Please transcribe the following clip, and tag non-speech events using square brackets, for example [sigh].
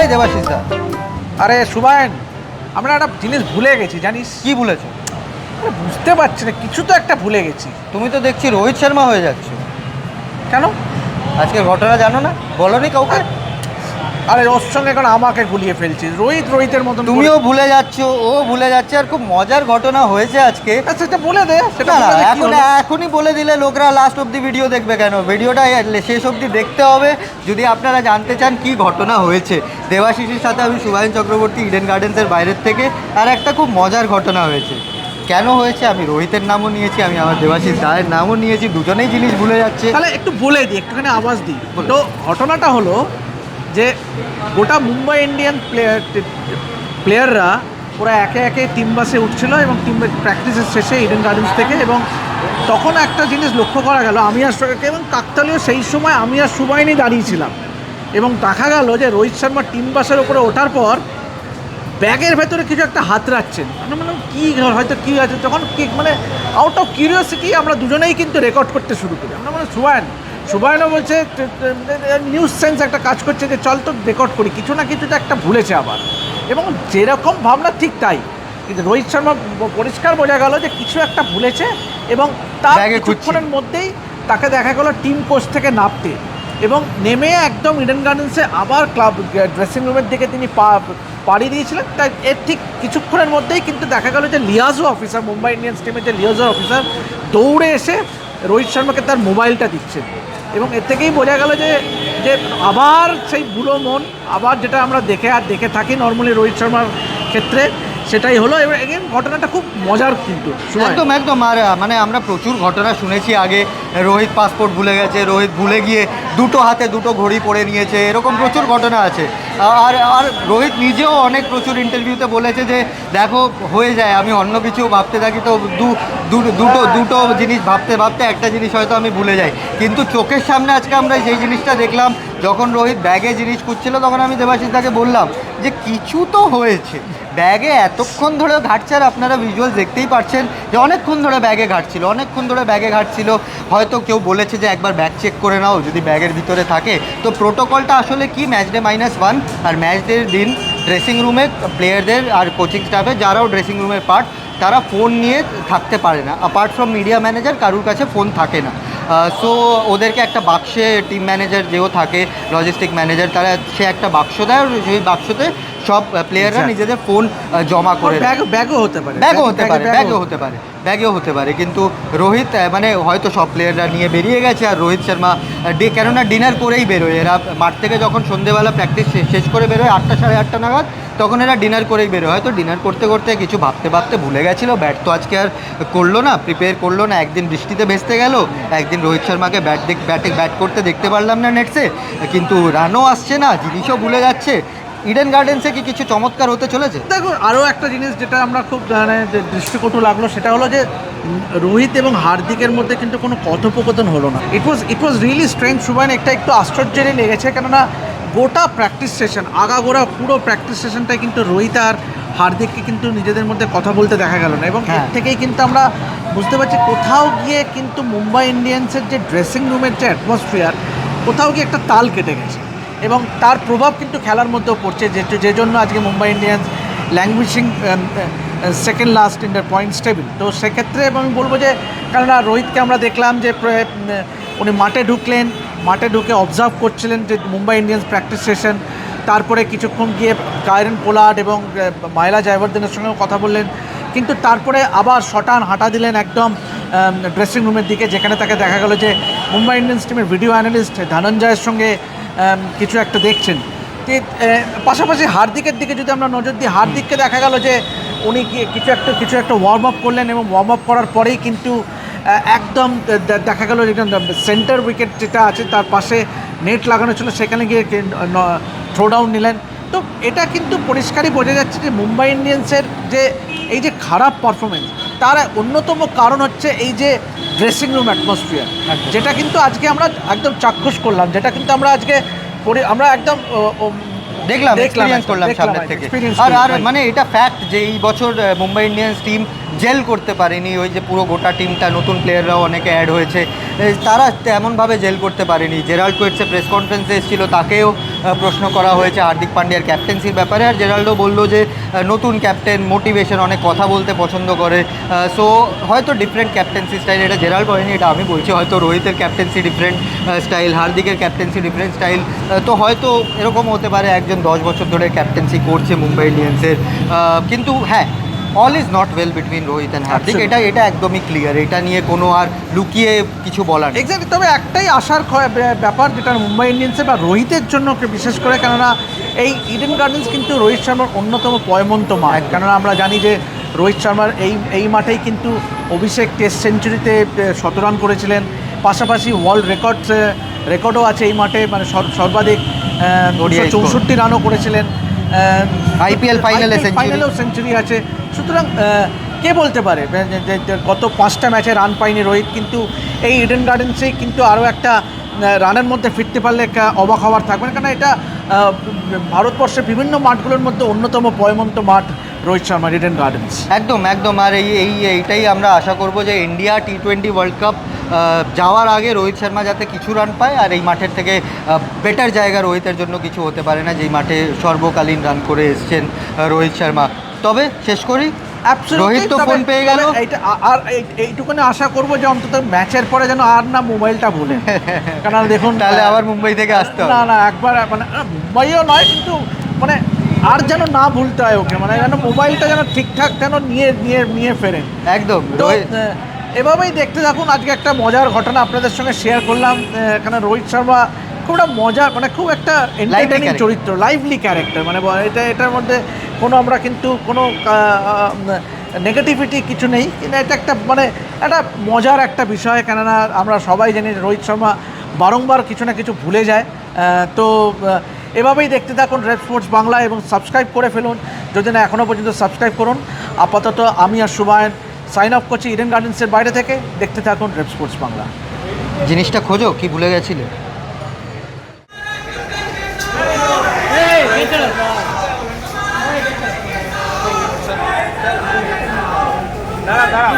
এই দেবাশিস দা আরে সুবায়ন আমরা একটা জিনিস ভুলে গেছি জানিস? কি ভুলেছো? আরে বুঝতে পারছি না কিছু তো একটা ভুলে গেছি। তুমি তো দেখছি রোহিত শর্মা হয়ে যাচ্ছ। কেন? আজকের ঘটনা জানো না? বলো নি কাউকে? আরে ওর সঙ্গে এখন আমাকে গুলিয়ে ফেলছিস। রোহিত রোহিতের মতন তুমিও ভুলে যাচ্ছ ও ভুলে যাচ্ছে আর খুব মজার ঘটনা হয়েছে আজকে। আচ্ছা সেটা বলে দে সেটা এখন এখনই বলে দিলে লোকরা লাস্ট অব্দি ভিডিও দেখবে কেন? ভিডিওটা শেষ অবধি দেখতে হবে। যদি আপনারা জানতে চান কি ঘটনা হয়েছে দেবাশিসের সাথে আমি সুভায়ন চক্রবর্তী ইডেন গার্ডেন্সের বাইরের থেকে আর একটা খুব মজার ঘটনা হয়েছে। কেন হয়েছে? আমি রোহিতের নামও নিয়েছি আমি আমার দেবাশিস দায়ের নামও নিয়েছি দুজনেই জিনিস ভুলে যাচ্ছে। তাহলে একটু বলে দিই একটুখানি আওয়াজ দিই। তো ঘটনাটা হলো যে গোটা মুম্বাই ইন্ডিয়ান প্লেয়ার প্লেয়াররা ওরা একে একে টিম বাসে উঠছিল এবং টিম প্র্যাকটিসের শেষে ইডেন গার্ডেন্স থেকে এবং তখন একটা জিনিস লক্ষ্য করা গেল, আমি আর এবং কাকতালীয় সেই সময় আমি আর সুবাইনি দাঁড়িয়েছিলাম এবং দেখা গেল যে রোহিত শর্মা টিম বাসের ওপরে ওঠার পর ব্যাগের ভেতরে কিছু একটা হাত রাখছেন। মানে কী হয়তো কী আছে? তখন কি মানে আউট অফ কিউরিয়াসিটি আমরা দুজনেই কিন্তু রেকর্ড করতে শুরু করি। আমরা মানে সুবায়ন বলছে নিউজ সেন্স একটা কাজ করছে যে চল তো রেকর্ড করি কিছু না কিছু তো একটা ভুলেছে আবার। এবং যেরকম ভাবনা ঠিক তাই। কিন্তু রোহিত শর্মা পরিষ্কার বোঝা গেল যে কিছু একটা ভুলেছে এবং তার কিছুক্ষণের মধ্যেই তাকে দেখা গেল টিম কোচ থেকে নামতে এবং নেমে একদম ইডেন গার্ডেন্সে আবার ক্লাব ড্রেসিং রুমের দিকে তিনি পা পাড়ি দিয়েছিলেন। তাই এর ঠিক কিছুক্ষণের মধ্যেই কিন্তু দেখা গেল যে লিয়াজো অফিসার মুম্বাই ইন্ডিয়ান্স টিমের যে লিয়াজো অফিসার দৌড়ে এসে রোহিত শর্মাকে তার মোবাইলটা দিচ্ছেন এবং এর থেকেই বোঝা গেল যে যে আবার সেই বুড়ো মন, আবার যেটা আমরা দেখে আর দেখে থাকি নর্মালি রোহিত শর্মার ক্ষেত্রে সেটাই হলো। এবার এগেন ঘটনাটা খুব মজার কিন্তু। একদম একদম। আর মানে আমরা প্রচুর ঘটনা শুনেছি আগে। রোহিত পাসপোর্ট ভুলে গেছে, রোহিত ভুলে গিয়ে দুটো হাতে দুটো ঘড়ি পরে নিয়েছে, এরকম প্রচুর ঘটনা আছে। আর আর রোহিত নিজেও অনেক প্রচুর ইন্টারভিউতে বলেছে যে, দেখো, হয়ে যায়, আমি অন্য কিছু ভাবতে থাকি। তো দু- দুটো দুটো জিনিস ভাবতে ভাবতে একটা জিনিস হয়তো আমি ভুলে যাই। কিন্তু চোখের সামনে আজকে আমরা যেই জিনিসটা দেখলাম, যখন রোহিত ব্যাগে জিনিস খুঁজছিল, তখন আমি দেবাশিস তাকে বললাম যে, কিছু তো হয়েছে। ব্যাগে এতক্ষণ ধরে ঘাটছে আর আপনারা ভিজুয়াল দেখতেই পারছেন যে অনেকক্ষণ ধরে ব্যাগে ঘাটছিল, অনেকক্ষণ ধরে ব্যাগে ঘাটছিল। হয়তো কেউ বলেছে যে একবার ব্যাগ চেক করে নাও, যদি ব্যাগের ভিতরে থাকে। তো প্রোটোকলটা আসলে কি? ম্যাচ ডে মাইনাস ওয়ান আর ম্যাচ ডের দিন ড্রেসিং রুমে প্লেয়ারদের আর কোচিং স্টাফে যারাও ড্রেসিং রুমের পার্ট তারা ফোন নিয়ে থাকতে পারে না। অ্যাপার্ট ফ্রম মিডিয়া ম্যানেজার কারুর কাছে ফোন থাকে না। সো ওদেরকে একটা বাক্সে টিম ম্যানেজার যেও থাকে লজিস্টিক ম্যানেজার তারা সে একটা বাক্স দেয় সেই বাক্সতে সব প্লেয়াররা নিজেদের ফোন জমা করে ব্যাগ ব্যাগও হতে পারে। ব্যাগও হতে পারে ব্যাগও ব্যাগও হতে পারে। ব্যাগেও হতে পারে। কিন্তু রোহিত মানে হয়তো সব প্লেয়াররা নিয়ে বেরিয়ে গেছে আর রোহিত শর্মা ডে কেননা ডিনার করেই বেরোয়। এরা মাঠ থেকে যখন সন্ধেবেলা প্র্যাকটিস শেষ করে বেরোয় আটটা সাড়ে আটটা নাগাদ তখন এরা ডিনার করেই বেরোয়। হয়তো ডিনার করতে করতে কিছু ভাবতে ভাবতে ভুলে গেছিল ব্যাট তো আজকে আর করল না প্রিপেয়ার করল না একদিন বৃষ্টিতে ভেস্তে গেল একদিন রোহিত শর্মাকে ব্যাট দেখ ব্যাটে ব্যাট করতে দেখতে পারলাম না নেটসে কিন্তু রানও আসছে না জিনিসও ভুলে যাচ্ছে। ইডেন গার্ডেন্সে কি কিছু চমৎকার হতে চলেছে? দেখো আরও একটা জিনিস যেটা আমরা খুব মানে যে দৃষ্টিকটু লাগল সেটা হলো যে রোহিত এবং হার্দিকের মধ্যে কিন্তু কোনো কথোপকথন হলো না। ইট ওয়াজ ইট ওয়াজ রিয়েলি স্ট্রেঞ্জ সুবাইন একটা একটু আশ্চর্যেরই লেগেছে কেননা গোটা প্র্যাকটিস সেশন আগাগোড়া পুরো প্র্যাকটিস সেশনটাই কিন্তু রোহিত আর হার্দিককে কিন্তু নিজেদের মধ্যে কথা বলতে দেখা গেল না এবং এর হ্যাঁ। থেকেই কিন্তু আমরা বুঝতে পারছি কোথাও গিয়ে কিন্তু মুম্বাই ইন্ডিয়ান্সের যে ড্রেসিং রুমের যে অ্যাটমসফিয়ার কোথাও গিয়ে একটা তাল কেটে গেছে। এবং তার প্রভাব কিন্তু খেলার মধ্যেও পড়ছে, যে যে জন্য আজকে Mumbai Indians languishing second last in the points table তো সেক্ষেত্রে আমি বলব যে, কেননা রোহিতকে আমরা দেখলাম যে উনি মাঠে ঢুকলেন, মাঠে ঢুকে অবজার্ভ করছিলেন যে মুম্বাই ইন্ডিয়ান্স প্র্যাকটিস সেশন তারপরে কিছুক্ষণ গিয়ে কায়রন পোলার্ড এবং মাইলা জয়বর্ধনের সঙ্গেও কথা বললেন, কিন্তু তারপরে আবার শটান হাঁটা দিলেন একদম ড্রেসিং রুমের দিকে, যেখানে তাকে দেখা গেল যে মুম্বাই ইন্ডিয়ান্স টিমের ভিডিও অ্যানালিস্ট ধনঞ্জয়ের সঙ্গে কিছু একটা দেখছেন। পাশাপাশি হার্দিকের দিকে যদি আমরা নজর দিই, হার্দিককে দেখা গেল যে উনি কিছু একটা কিছু একটা ওয়ার্ম আপ করলেন এবং ওয়ার্ম আপ করার পরেই কিন্তু একদম দেখা গেল সেন্টার উইকেট যেটা আছে, তার পাশে নেট লাগানো ছিল, সেখানে গিয়ে থ্রো ডাউন নিলেন। তো এটা কিন্তু পরিষ্কারই বোঝা যাচ্ছে যে মুম্বাই ইন্ডিয়ান্সের যে, এই যে খারাপ পারফরমেন্স তার অন্যতম কারণ হচ্ছে এই যে ড্রেসিং রুম অ্যাটমসফিয়ার। যেটা কিন্তু আজকে আমরা একদম চাক্ষুষ করলাম যেটা কিন্তু আমরা আজকে আমরা একদম দেখলাম এক্সপিরিয়েন্স করলাম সামনের থেকে। আর আর মানে এটা ফ্যাক্ট যে এই বছর মুম্বাই ইন্ডিয়ান্স টিম জেল করতে পারেনি ওই যে পুরো গোটা টিমটা নতুন প্লেয়াররাও অনেকে অ্যাড হয়েছে। তারা তেমনভাবে জেল করতে পারেনি। জেরাল্ড কোয়েটসে প্রেস কনফারেন্সে এসেছিল তাকেও প্রশ্ন করা হয়েছে হার্দিক পান্ডিয়ার ক্যাপ্টেন্সির ব্যাপারে। আর জেরাল্ডো বলল যে নতুন ক্যাপ্টেন মোটিভেশন অনেক কথা বলতে পছন্দ করে। সো হয়তো ডিফারেন্ট ক্যাপ্টেন্সি স্টাইল এটা জেরাল্ড বলেনি এটা আমি বলছি হয়তো রোহিতের ক্যাপ্টেন্সি ডিফারেন্ট স্টাইল হার্দিকের ক্যাপ্টেন্সি ডিফারেন্ট স্টাইল তো হয়তো এরকম হতে পারে একজন দশ বছর ধরে ক্যাপ্টেন্সি করছে মুম্বাই ইন্ডিয়ান্সের। কিন্তু হ্যাঁ all is not well between Rohit and Hardik. এটা এটা একদমই ক্লিয়ার এটা নিয়ে কোনো আর লুকিয়ে কিছু বলার নেই। এক্স্যাক্টলি তবে একটাই আশার ব্য- ব্যাপার যেটা মুম্বাই ইন্ডিয়ান্সের বা রোহিতের জন্য বিশেষ করে কেননা এই ইডেন গার্ডেন্স কিন্তু রোহিত শর্মার অন্যতম পয়মন্ত মাঠ। কেননা আমরা জানি যে রোহিত শর্মার এই এই মাঠেই কিন্তু অভিষেক টেস্ট সেঞ্চুরিতে শতরান করেছিলেন। পাশাপাশি ওয়ার্ল্ড রেকর্ড রেকর্ডও আছে এই মাঠে। মানে সর্বাধিক। চৌষট্টি রানও করেছিলেন এ century। ফাইনালেও সেঞ্চুরি আছে। সুতরাং কে বলতে পারে? গত পাঁচটা ম্যাচে রান পায়নি রোহিত কিন্তু এই ইডেন গার্ডেন্সেই কিন্তু আরও একটা রানের মধ্যে ফিরতে পারলে একটা অবাক হওয়ার থাকবে না। কারণ এটা ভারতবর্ষের বিভিন্ন মাঠগুলোর মধ্যে অন্যতম পয়মন্ত মাঠ রোহিত শর্মা ইডেন গার্ডেন্স একদম একদম। আর এই এই এইটাই আমরা আশা করব যে India T twenty world cup যাওয়ার আগে রোহিত শর্মা যাতে কিছু রান পায় আর এই মাঠের থেকে বেটার জায়গা রোহিতের জন্য কিছু হতে পারে না যেই মাঠে সর্বকালীন রান করে এসছেন রোহিত শর্মা। তবে শেষ করি রোহিত তো ফোন পেয়ে গেল। আর এই- এইটুকুনি আশা করব যে অন্তত ম্যাচের পরে যেন আর না মোবাইলটা ভুলে। [laughs] কারণ দেখুন তাহলে আবার মুম্বাই থেকে আসতে হবে। না না একবার মানে মুম্বাইও নয় কিন্তু মানে আর যেন না ভুলতে হয় ওকে মানে যেন মোবাইলটা যেন ঠিকঠাক যেন নিয়ে নিয়ে নিয়ে ফেরেন একদম এভাবেই দেখতে থাকুন আজকে একটা মজার ঘটনা আপনাদের সঙ্গে শেয়ার করলাম। এখানে রোহিত শর্মা খুব একটা মজা মানে খুব একটা এন্টারটেনিং চরিত্র লাইভলি ক্যারেক্টার মানে এটা এটার মধ্যে কোনো আমরা কিন্তু কোনো নেগেটিভিটি কিছু নেই। কিন্তু এটা একটা মানে একটা মজার একটা বিষয় কেননা আমরা সবাই জানি রোহিত শর্মা বারংবার কিছু না কিছু ভুলে যায়। তো এভাবেই দেখতে থাকুন রেড স্পোর্টস বাংলা এবং সাবস্ক্রাইব করে ফেলুন। যদি না এখনও পর্যন্ত সাবস্ক্রাইব করুন। আপাতত আমি আর সুবায়ন সাইন অফ করছি ইডেন গার্ডেন্সের বাইরে থেকে দেখতে থাকুন রেপ স্পোর্টস বাংলা জিনিসটা খোঁজো কি ভুলে গেছিলে দাঁড়া দাঁড়া